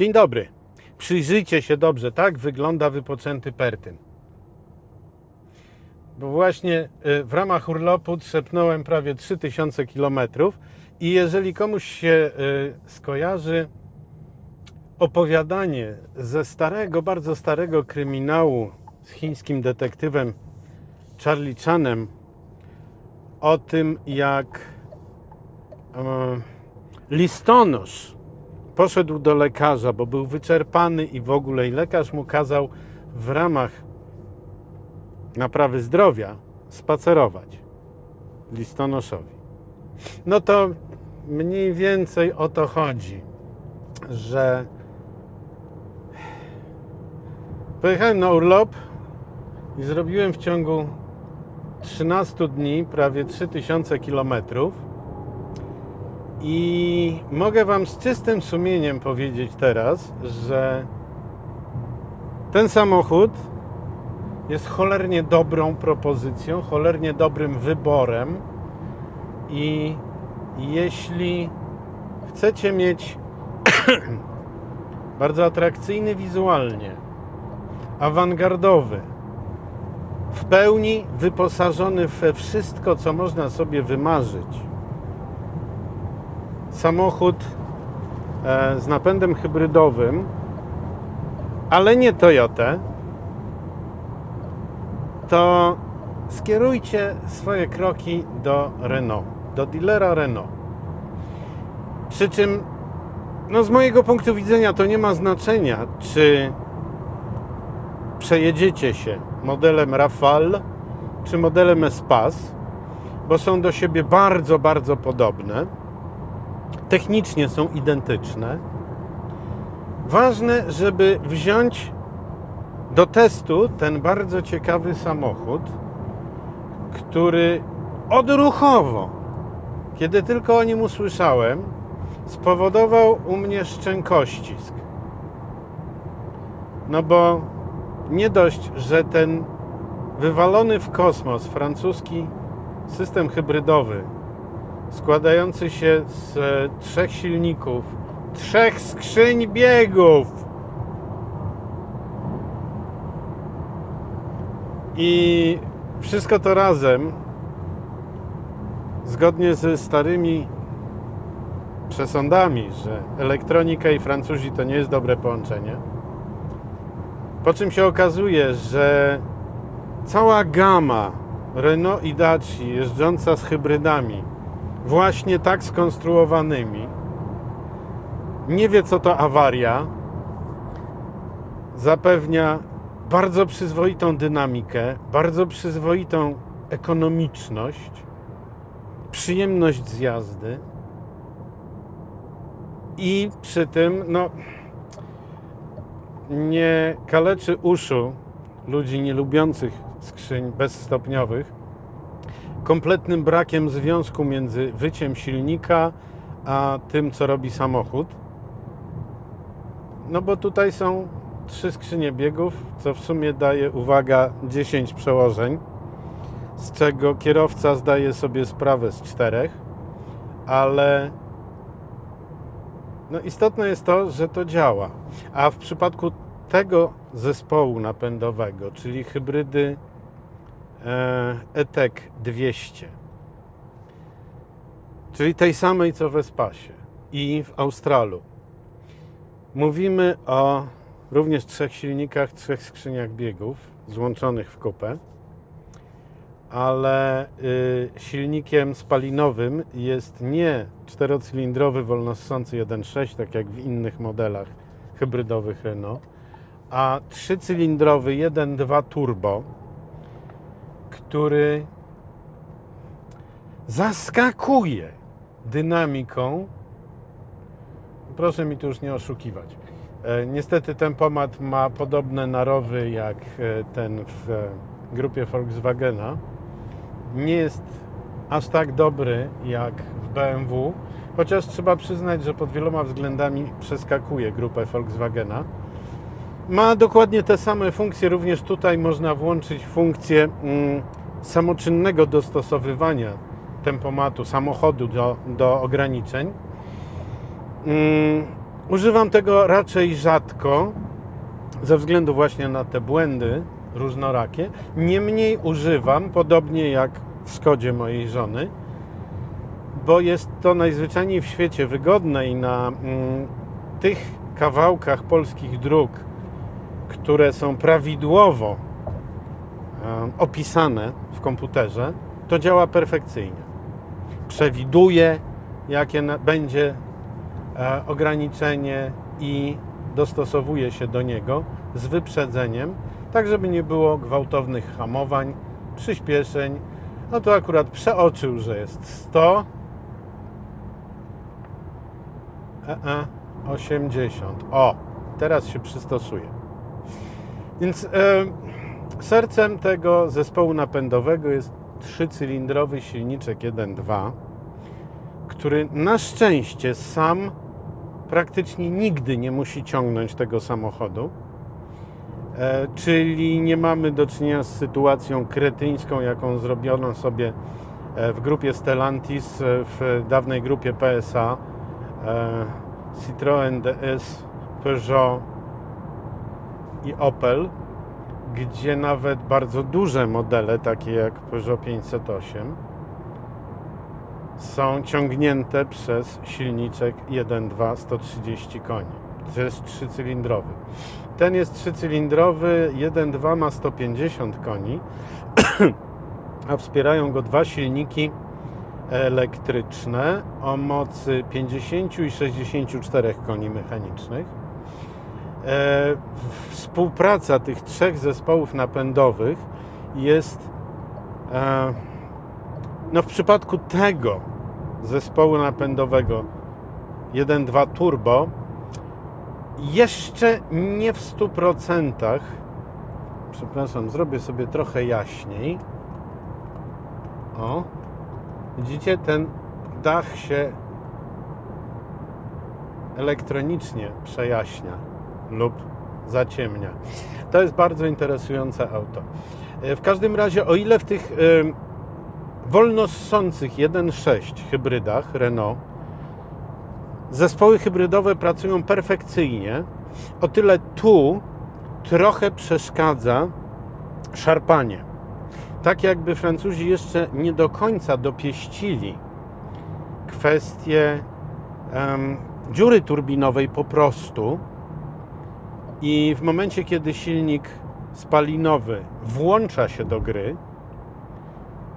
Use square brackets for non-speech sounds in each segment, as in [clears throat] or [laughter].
Dzień dobry. Przyjrzyjcie się dobrze, tak wygląda wypoczęty Pertyn. Bo właśnie y, w ramach urlopu trzepnąłem prawie 3000 km i jeżeli komuś się y, skojarzy opowiadanie ze starego, bardzo starego kryminału z chińskim detektywem Charlie Chanem o tym, jak e, listonosz poszedł do lekarza, bo był wyczerpany i w ogóle i lekarz mu kazał w ramach naprawy zdrowia spacerować listonoszowi. No to mniej więcej o to chodzi, że pojechałem na urlop i zrobiłem w ciągu 13 dni prawie 3000 kilometrów i mogę Wam z czystym sumieniem powiedzieć teraz, że ten samochód jest cholernie dobrą propozycją, cholernie dobrym wyborem. I jeśli chcecie mieć [clears throat] bardzo atrakcyjny wizualnie, awangardowy, w pełni wyposażony we wszystko, co można sobie wymarzyć, samochód e, z napędem hybrydowym, ale nie Toyota, to skierujcie swoje kroki do Renault, do dealera Renault. Przy czym, no z mojego punktu widzenia, to nie ma znaczenia, czy przejedziecie się modelem Rafale czy modelem Espace, bo są do siebie bardzo, bardzo podobne. Technicznie są identyczne. Ważne, żeby wziąć do testu ten bardzo ciekawy samochód, który odruchowo, kiedy tylko o nim usłyszałem, spowodował u mnie szczękościsk. No bo nie dość, że ten wywalony w kosmos francuski system hybrydowy, składający się z e, trzech silników, trzech skrzyń biegów. I wszystko to razem, zgodnie ze starymi przesądami, że elektronika i Francuzi to nie jest dobre połączenie, po czym się okazuje, że cała gama Renault i Daci jeżdżąca z hybrydami, właśnie tak skonstruowanymi, nie wie co to awaria, zapewnia bardzo przyzwoitą dynamikę, bardzo przyzwoitą ekonomiczność, przyjemność z jazdy. I przy tym, no, nie kaleczy uszu ludzi nielubiących skrzyń bezstopniowych kompletnym brakiem związku między wyciem silnika a tym, co robi samochód. No bo tutaj są trzy skrzynie biegów, co w sumie daje, uwaga, 10 przełożeń, z czego kierowca zdaje sobie sprawę z czterech, ale no istotne jest to, że to działa. A w przypadku tego zespołu napędowego, czyli hybrydy ETEC 200, czyli tej samej co w Espasie i w Australu, mówimy o również trzech silnikach, trzech skrzyniach biegów złączonych w kupę, ale y, silnikiem spalinowym jest nie czterocylindrowy wolnossący 1.6, tak jak w innych modelach hybrydowych Renault, a trzycylindrowy 1.2 turbo, który zaskakuje dynamiką. Proszę mi tu już nie oszukiwać. E, Niestety tempomat ma podobne narowy jak e, ten w e, grupie Volkswagena. Nie jest aż tak dobry jak w BMW, chociaż trzeba przyznać, że pod wieloma względami przeskakuje grupę Volkswagena. Ma dokładnie te same funkcje, również tutaj można włączyć funkcję mm, samoczynnego dostosowywania tempomatu samochodu do, do ograniczeń. Mm, Używam tego raczej rzadko, ze względu właśnie na te błędy różnorakie. Niemniej używam, podobnie jak w Skodzie mojej żony, bo jest to najzwyczajniej w świecie wygodne i na mm, tych kawałkach polskich dróg, które są prawidłowo opisane w komputerze, to działa perfekcyjnie. Przewiduje, jakie będzie e, ograniczenie i dostosowuje się do niego z wyprzedzeniem, tak żeby nie było gwałtownych hamowań, przyspieszeń. No to akurat przeoczył, że jest 100, e, e, 80. O, teraz się przystosuje. Więc e, sercem tego zespołu napędowego jest trzycylindrowy silniczek 1.2, który na szczęście sam praktycznie nigdy nie musi ciągnąć tego samochodu. E, czyli nie mamy do czynienia z sytuacją kretyńską, jaką zrobiono sobie e, w grupie Stellantis, e, w dawnej grupie PSA, e, Citroën DS, Peugeot i Opel, gdzie nawet bardzo duże modele, takie jak Peugeot 508, są ciągnięte przez silniczek 1.2 130 koni. To jest trzycylindrowy. Ten jest trzycylindrowy, 1.2 ma 150 koni, a wspierają go dwa silniki elektryczne o mocy 50 i 64 koni mechanicznych. E, Współpraca tych trzech zespołów napędowych jest e, no w przypadku tego zespołu napędowego 1.2 turbo jeszcze nie w 100%. Przepraszam, zrobię sobie trochę jaśniej. O, widzicie, ten dach się elektronicznie przejaśnia lub zaciemnia. To jest bardzo interesujące auto. E, W każdym razie, o ile w tych em, wolno ssących 1.6 hybrydach Renault zespoły hybrydowe pracują perfekcyjnie, o tyle tu trochę przeszkadza szarpanie. Tak jakby Francuzi jeszcze nie do końca dopieścili kwestię dziury turbinowej po prostu i w momencie, kiedy silnik spalinowy włącza się do gry,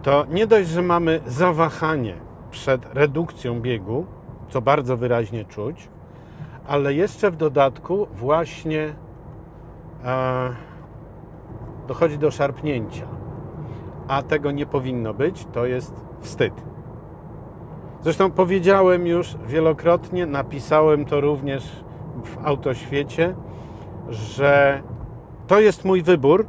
to nie dość, że mamy zawahanie przed redukcją biegu, co bardzo wyraźnie czuć, ale jeszcze w dodatku właśnie e, dochodzi do szarpnięcia. A tego nie powinno być, to jest wstyd. Zresztą powiedziałem już wielokrotnie, napisałem to również w autoświecie, że to jest mój wybór,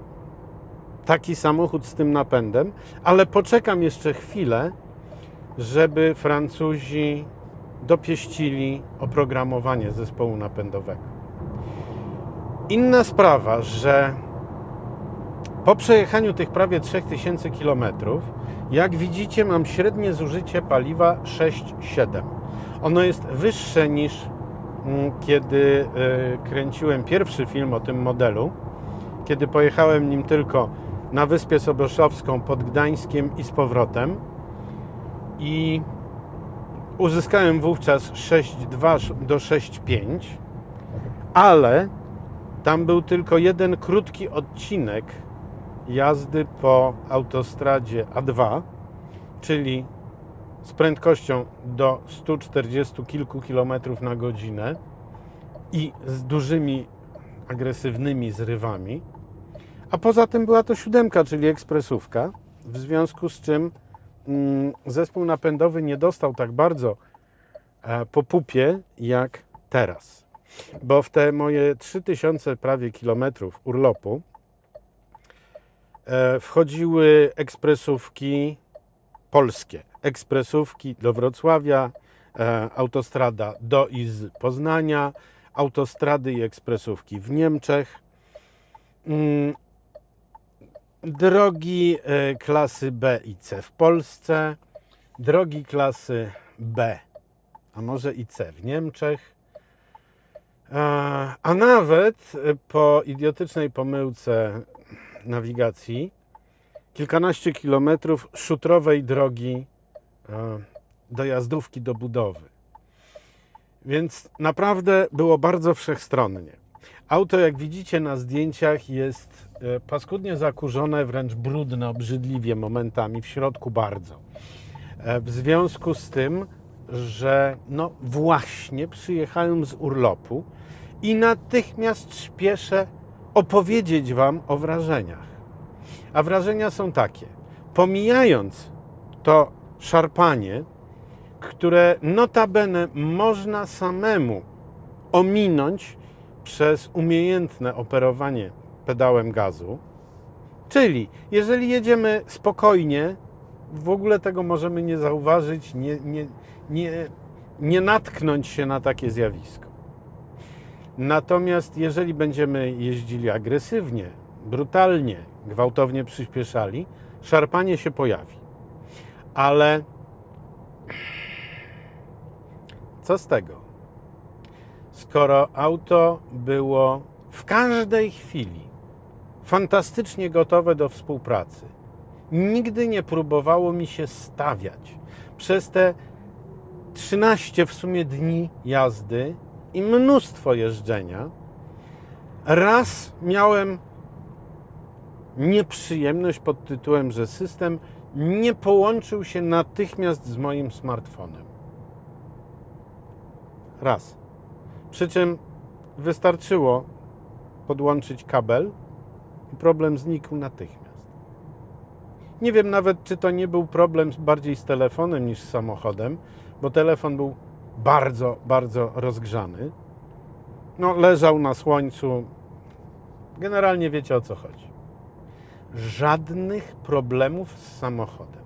taki samochód z tym napędem, ale poczekam jeszcze chwilę, żeby Francuzi dopieścili oprogramowanie zespołu napędowego. Inna sprawa, że po przejechaniu tych prawie 3000 km, jak widzicie, mam średnie zużycie paliwa 6,7. Ono jest wyższe niż kiedy y, kręciłem pierwszy film o tym modelu, kiedy pojechałem nim tylko na Wyspę Soboszowską pod Gdańskiem i z powrotem. I uzyskałem wówczas 6,2 do 6,5, ale tam był tylko jeden krótki odcinek jazdy po autostradzie A2, czyli z prędkością do 140 kilku kilometrów na godzinę i z dużymi agresywnymi zrywami. A poza tym była to siódemka, czyli ekspresówka, w związku z czym mm, zespół napędowy nie dostał tak bardzo e, po pupie jak teraz. Bo w te moje 3000 prawie kilometrów urlopu e, wchodziły ekspresówki polskie. Ekspresówki do Wrocławia, e, autostrada do i z Poznania, autostrady i ekspresówki w Niemczech. Mm, drogi e, klasy B i C w Polsce, drogi klasy B, a może i C w Niemczech, E, A nawet po idiotycznej pomyłce nawigacji kilkanaście kilometrów szutrowej drogi dojazdówki do budowy. Więc naprawdę było bardzo wszechstronnie. Auto, jak widzicie na zdjęciach, jest e, paskudnie zakurzone, wręcz brudne, obrzydliwie momentami, w środku bardzo. E, W związku z tym, że no właśnie przyjechałem z urlopu i natychmiast śpieszę opowiedzieć Wam o wrażeniach. A wrażenia są takie. Pomijając to szarpanie, które notabene można samemu ominąć przez umiejętne operowanie pedałem gazu. Czyli jeżeli jedziemy spokojnie, w ogóle tego możemy nie zauważyć, nie, nie, nie, nie natknąć się na takie zjawisko. Natomiast jeżeli będziemy jeździli agresywnie, brutalnie, gwałtownie przyspieszali, szarpanie się pojawi. Ale co z tego? Skoro auto było w każdej chwili fantastycznie gotowe do współpracy, nigdy nie próbowało mi się stawiać. Przez te 13 w sumie dni jazdy i mnóstwo jeżdżenia, raz miałem nieprzyjemność pod tytułem, że system nie połączył się natychmiast z moim smartfonem. Raz. Przy czym wystarczyło podłączyć kabel i problem znikł natychmiast. Nie wiem nawet, czy to nie był problem bardziej z telefonem niż z samochodem, bo telefon był bardzo, bardzo rozgrzany. No, leżał na słońcu. Generalnie wiecie o co chodzi. Żadnych problemów z samochodem.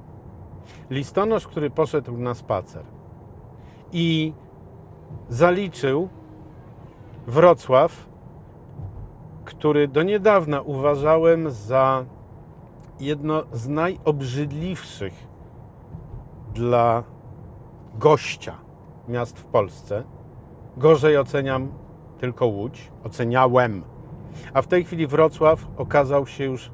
Listonosz, który poszedł na spacer i zaliczył Wrocław, który do niedawna uważałem za jedno z najobrzydliwszych dla gościa miast w Polsce. Gorzej oceniam tylko Łódź, oceniałem. A w tej chwili Wrocław okazał się już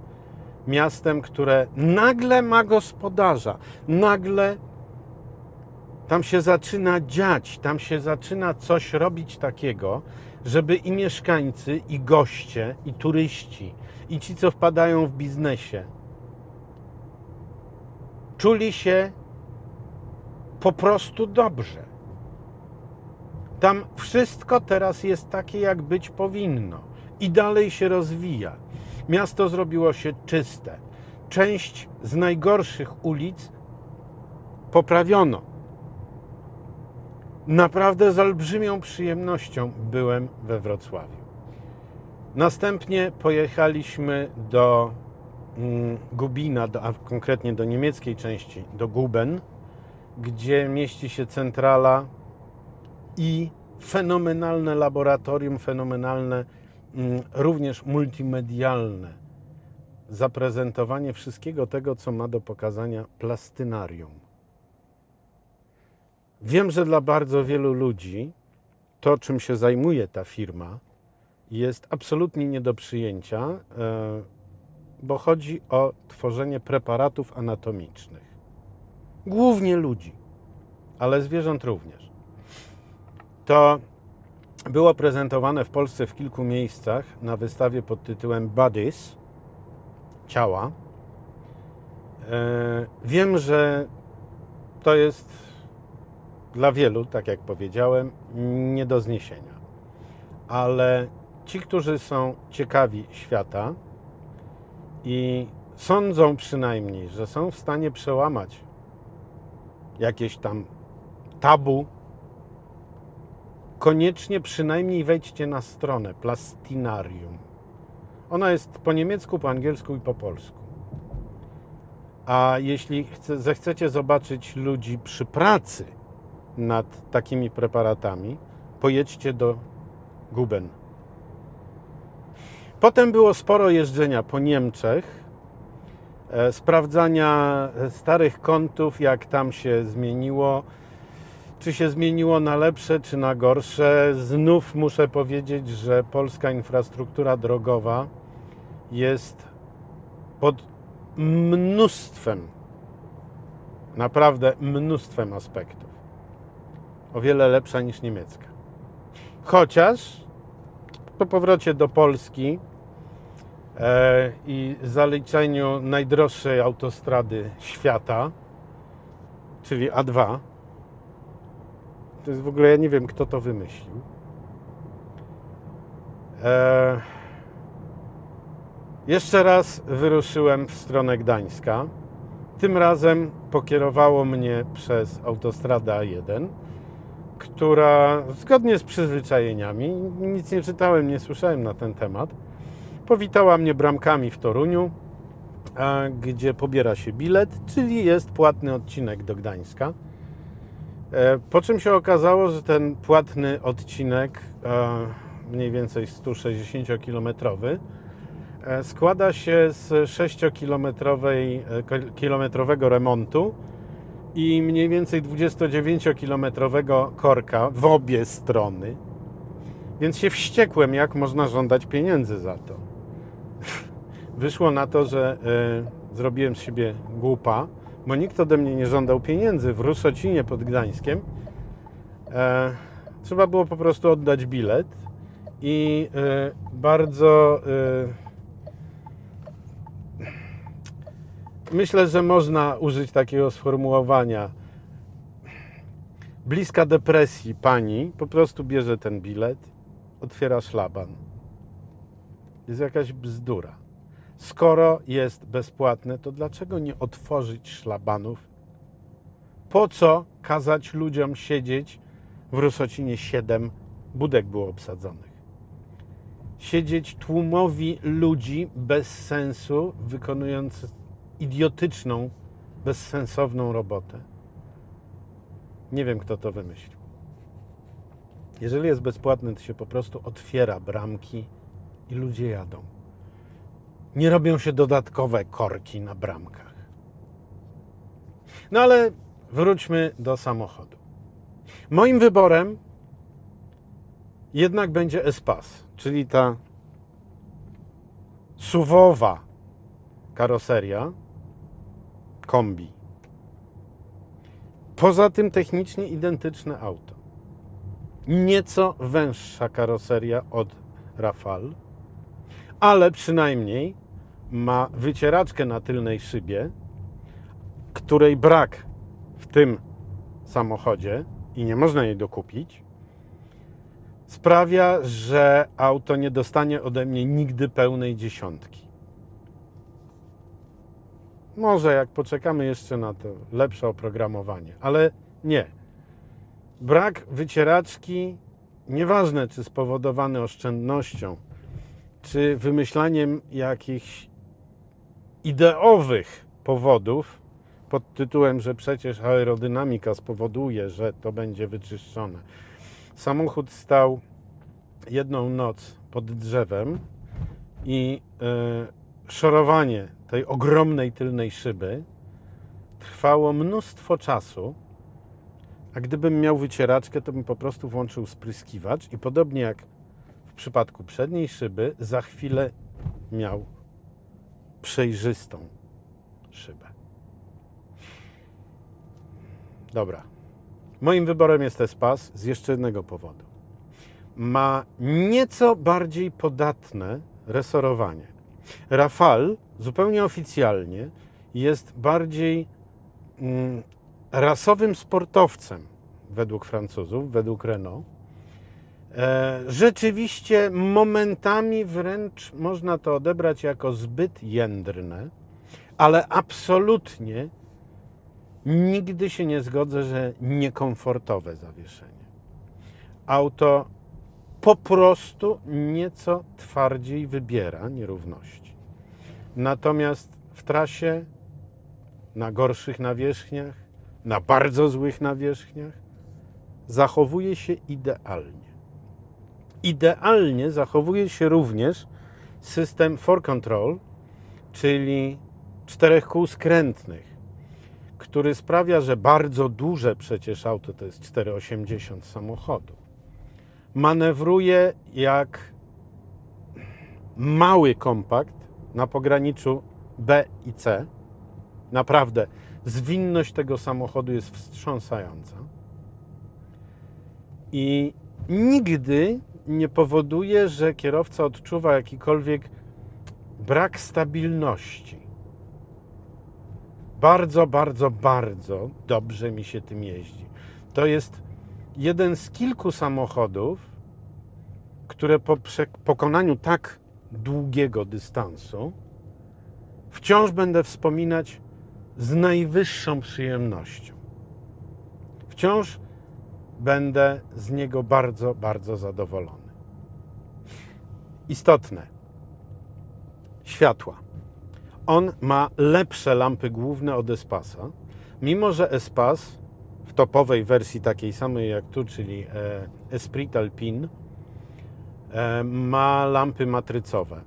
miastem, które nagle ma gospodarza, nagle tam się zaczyna dziać, tam się zaczyna coś robić takiego, żeby i mieszkańcy, i goście, i turyści, i ci, co wpadają w biznesie, czuli się po prostu dobrze. Tam wszystko teraz jest takie, jak być powinno, i dalej się rozwija. Miasto zrobiło się czyste. Część z najgorszych ulic poprawiono. Naprawdę z olbrzymią przyjemnością byłem we Wrocławiu. Następnie pojechaliśmy do mm, Gubina, a konkretnie do niemieckiej części, do Guben, gdzie mieści się centrala i fenomenalne laboratorium, fenomenalne, również multimedialne zaprezentowanie wszystkiego tego, co ma do pokazania plastynarium. Wiem, że dla bardzo wielu ludzi to, czym się zajmuje ta firma, jest absolutnie nie do przyjęcia, e, bo chodzi o tworzenie preparatów anatomicznych. Głównie ludzi, ale zwierząt również. To było prezentowane w Polsce w kilku miejscach na wystawie pod tytułem Bodies ciała. E, Wiem, że to jest dla wielu, tak jak powiedziałem, nie do zniesienia. Ale ci, którzy są ciekawi świata i sądzą przynajmniej, że są w stanie przełamać jakieś tam tabu, koniecznie przynajmniej wejdźcie na stronę Plastinarium. Ona jest po niemiecku, po angielsku i po polsku. A jeśli chce, zechcecie zobaczyć ludzi przy pracy nad takimi preparatami, pojedźcie do Guben. Potem było sporo jeżdżenia po Niemczech, e, sprawdzania starych kątów, jak tam się zmieniło, Czy się zmieniło na lepsze, czy na gorsze? Znów muszę powiedzieć, że polska infrastruktura drogowa jest pod mnóstwem, naprawdę mnóstwem aspektów. O wiele lepsza niż niemiecka. Chociaż po powrocie do Polski e, i zaliczeniu najdroższej autostrady świata, czyli A2, to jest w ogóle, ja nie wiem, kto to wymyślił. E, jeszcze raz wyruszyłem w stronę Gdańska. Tym razem pokierowało mnie przez autostradę A1, która zgodnie z przyzwyczajeniami, nic nie czytałem, nie słyszałem na ten temat, powitała mnie bramkami w Toruniu, a, gdzie pobiera się bilet, czyli jest płatny odcinek do Gdańska. E, Po czym się okazało, że ten płatny odcinek, e, mniej więcej 160-kilometrowy, e, składa się z 6-kilometrowego remontu i mniej więcej 29-kilometrowego korka w obie strony. Więc się wściekłem, jak można żądać pieniędzy za to. [laughs] Wyszło na to, że zrobiłem z siebie głupa, bo nikt ode mnie nie żądał pieniędzy w Rusocinie pod Gdańskiem. E, trzeba było po prostu oddać bilet i e, bardzo e, myślę, że można użyć takiego sformułowania. Bliska depresji pani po prostu bierze ten bilet, otwiera szlaban. Jest jakaś bzdura. Skoro jest bezpłatne, to dlaczego nie otworzyć szlabanów? Po co kazać ludziom siedzieć w Rusocinie 7 budek było obsadzonych? Siedzieć tłumowi ludzi bez sensu, wykonując idiotyczną, bezsensowną robotę. Nie wiem, kto to wymyślił. Jeżeli jest bezpłatny, to się po prostu otwiera bramki i ludzie jadą. Nie robią się dodatkowe korki na bramkach. No ale wróćmy do samochodu. Moim wyborem jednak będzie Espas, czyli ta suwowa karoseria kombi. Poza tym technicznie identyczne auto. Nieco węższa karoseria od Rafale, ale przynajmniej ma wycieraczkę na tylnej szybie, której brak w tym samochodzie i nie można jej dokupić, sprawia, że auto nie dostanie ode mnie nigdy pełnej dziesiątki. Może jak poczekamy jeszcze na to lepsze oprogramowanie, ale nie. Brak wycieraczki, nieważne czy spowodowany oszczędnością, czy wymyślaniem jakichś ideowych powodów, pod tytułem, że przecież aerodynamika spowoduje, że to będzie wyczyszczone. Samochód stał jedną noc pod drzewem i e, szorowanie tej ogromnej tylnej szyby trwało mnóstwo czasu, a gdybym miał wycieraczkę, to bym po prostu włączył spryskiwacz i podobnie jak w przypadku przedniej szyby, za chwilę miał przejrzystą szybę. Dobra. Moim wyborem jest Espas z jeszcze jednego powodu. Ma nieco bardziej podatne resorowanie. Rafale zupełnie oficjalnie jest bardziej mm, rasowym sportowcem według Francuzów, według Renault. E, rzeczywiście momentami wręcz można to odebrać jako zbyt jędrne, ale absolutnie nigdy się nie zgodzę, że niekomfortowe zawieszenie. Auto po prostu nieco twardziej wybiera nierówności. Natomiast w trasie, na gorszych nawierzchniach, na bardzo złych nawierzchniach, zachowuje się idealnie. Idealnie zachowuje się również system for control, czyli czterech kół skrętnych, który sprawia, że bardzo duże przecież auto, to jest 4,80 samochodu, manewruje jak mały kompakt na pograniczu B i C. Naprawdę, zwinność tego samochodu jest wstrząsająca. I nigdy nie powoduje, że kierowca odczuwa jakikolwiek brak stabilności. Bardzo, bardzo, bardzo dobrze mi się tym jeździ. To jest jeden z kilku samochodów, które po pokonaniu tak długiego dystansu wciąż będę wspominać z najwyższą przyjemnością. Wciąż będę z niego bardzo, bardzo zadowolony. Istotne. Światła. On ma lepsze lampy główne od Espasa, mimo że Espas w topowej wersji takiej samej jak tu, czyli e, Esprit Alpine, ma lampy matrycowe.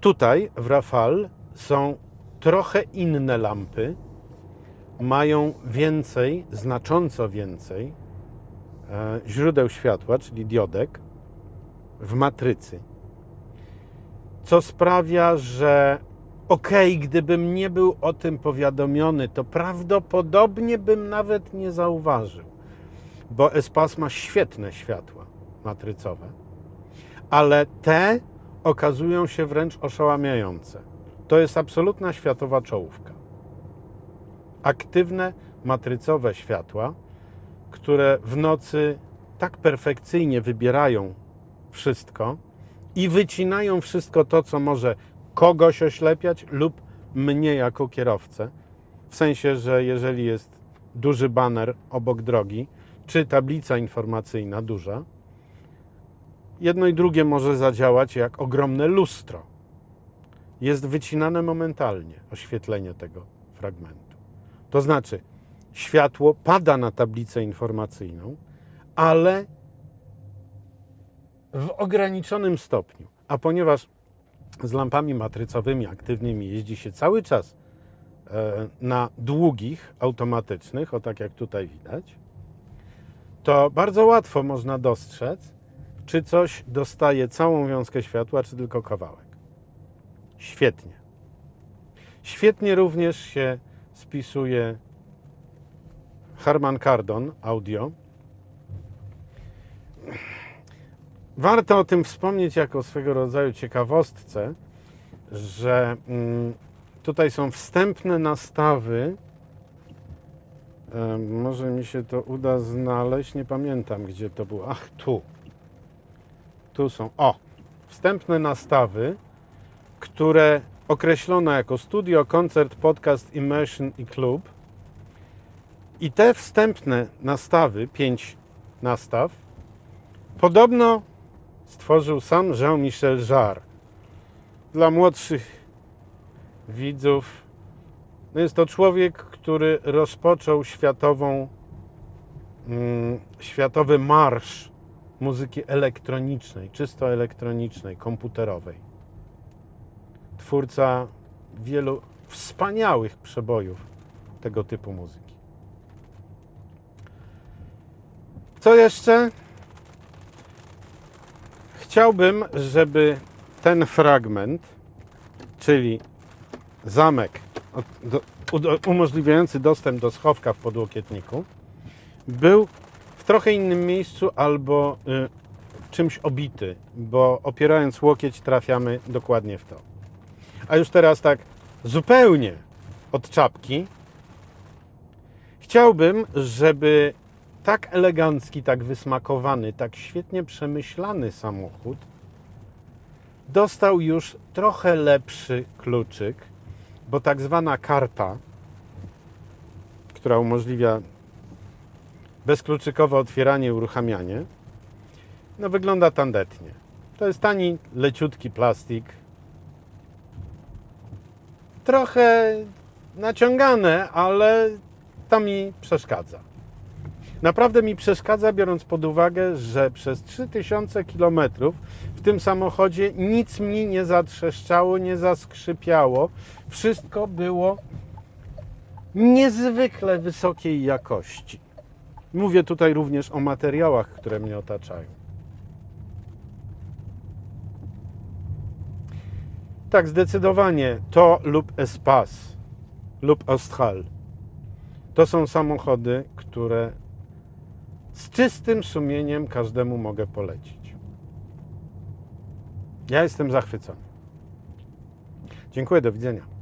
Tutaj w Rafale są trochę inne lampy, mają więcej, znacząco więcej e, źródeł światła, czyli diodek, w matrycy. Co sprawia, że okej, gdybym nie był o tym powiadomiony, to prawdopodobnie bym nawet nie zauważył, bo Espas ma świetne światła matrycowe, ale te okazują się wręcz oszałamiające. To jest absolutna światowa czołówka aktywne matrycowe światła, które w nocy tak perfekcyjnie wybierają wszystko i wycinają wszystko to, co może kogoś oślepiać lub mnie jako kierowcę. W sensie, że jeżeli jest duży baner obok drogi, czy tablica informacyjna duża, jedno i drugie może zadziałać jak ogromne lustro. Jest wycinane momentalnie oświetlenie tego fragmentu. To znaczy, światło pada na tablicę informacyjną, ale w ograniczonym stopniu. A ponieważ z lampami matrycowymi aktywnymi jeździ się cały czas e, na długich, automatycznych, o tak jak tutaj widać, to bardzo łatwo można dostrzec, czy coś dostaje całą wiązkę światła, czy tylko kawałek. Świetnie. Świetnie również się spisuje Harman Kardon audio. Warto o tym wspomnieć jako swego rodzaju ciekawostce, że mm, tutaj są wstępne nastawy. E, może mi się to uda znaleźć, nie pamiętam gdzie to było. Ach, tu. Tu są. O! Wstępne nastawy, które określono jako studio, koncert, podcast, immersion i klub. I te wstępne nastawy, pięć nastaw, podobno stworzył sam Jean-Michel Jarre. Dla młodszych widzów, no jest to człowiek, który rozpoczął światową, mm, światowy marsz muzyki elektronicznej, czysto elektronicznej, komputerowej twórca wielu wspaniałych przebojów tego typu muzyki. Co jeszcze? Chciałbym, żeby ten fragment, czyli zamek umożliwiający dostęp do schowka w podłokietniku, był w trochę innym miejscu albo y, czymś obity, bo opierając łokieć trafiamy dokładnie w to. A już teraz tak zupełnie od czapki. Chciałbym, żeby tak elegancki, tak wysmakowany, tak świetnie przemyślany samochód dostał już trochę lepszy kluczyk, bo tak zwana karta, która umożliwia bezkluczykowe otwieranie i uruchamianie, no wygląda tandetnie. To jest tani, leciutki plastik, trochę naciągane, ale to mi przeszkadza. Naprawdę mi przeszkadza, biorąc pod uwagę, że przez 3000 km w tym samochodzie nic mi nie zatrzeszczało, nie zaskrzypiało. Wszystko było niezwykle wysokiej jakości. Mówię tutaj również o materiałach, które mnie otaczają. Tak, zdecydowanie to lub Espace lub Austral to są samochody, które z czystym sumieniem każdemu mogę polecić. Ja jestem zachwycony. Dziękuję, do widzenia.